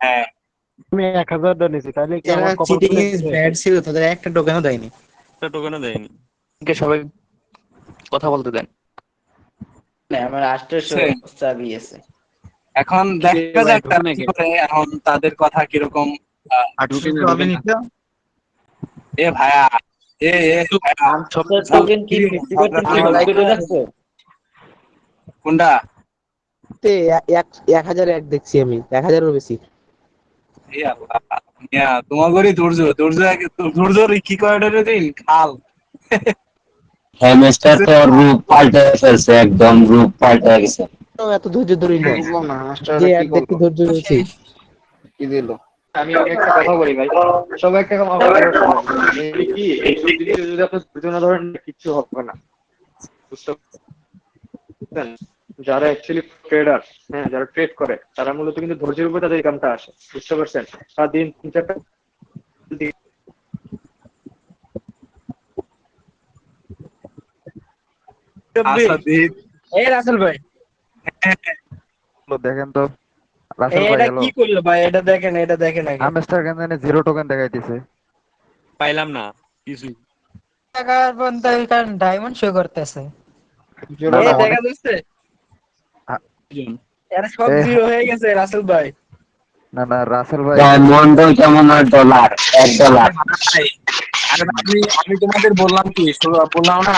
হ্যাঁ। আমি এক হাজার ডলার নিয়েছি তাহলে কি আমার কপাল চিটিং ইজ ব্যাড ছিল তাদের একটা টোকেনও দেয়নি। একটা টোকেনও দেয়নি। কে সবাই কথা বলতে দেন। না আমার আষ্টশো চাবি আছে। এখন দেখা যাক কি এখন তাদের কথা কীরকম আমি ঢুকে এ ভাইয়া এ এ টোকেন কি ফিফটি পার্সেন্ট লাইক করে রাখছো কোনটা তে এক- এক এক হাজার এক দেখছি আমি এক হাজারেরও বেশি। আল্লাহ মিয়া ধৈর্য ধৈর্য এক- ধৈর্যর কি কয়টারে দিন খাল। হ্যামস্টার তো রূপ পাল্টে ফেলছে একদম রূপ পাল্টে গেছে। এত ধৈর্য ধরি না। যে কি এক ধৈর্য ধরছি। কি দিল? আমি একটা কথা বলি ভাই। সবাই একটা কথা বলে। কি যদি আপনি ধৈর্য না ধরেন কিচ্ছু হবে না। বুঝতে যারা অ্যাকচুয়ালি ট্রেডার হ্যাঁ যারা ট্রেড করে তারা মূলত কিন্তু ধৈর্যের উপর তাদের ইনকামটা আসে বুঝতে পারছেন? তার দিন তিন চারটা দিন- আসাদিন এই রাসেল ভাই। দেখেন তো এটা কি করল ভাই? এটা দেখেন এটা দেখেন কেন জিরো টোকেন দেখাইতেছে। পাইলাম না কিছু। টাকার বন্ধ কারণ ডায়মন্ড শো করতেছে। দেখা যাচ্ছে? আ- এরা সব জিরো হয়ে গেছে রাসেল ভাই। না না রাসেল ভাই মন্ডল কেমন আর ডলার এক ডলার ভাই, আরে আমি আমি তোমাদের বললাম কি বললাম না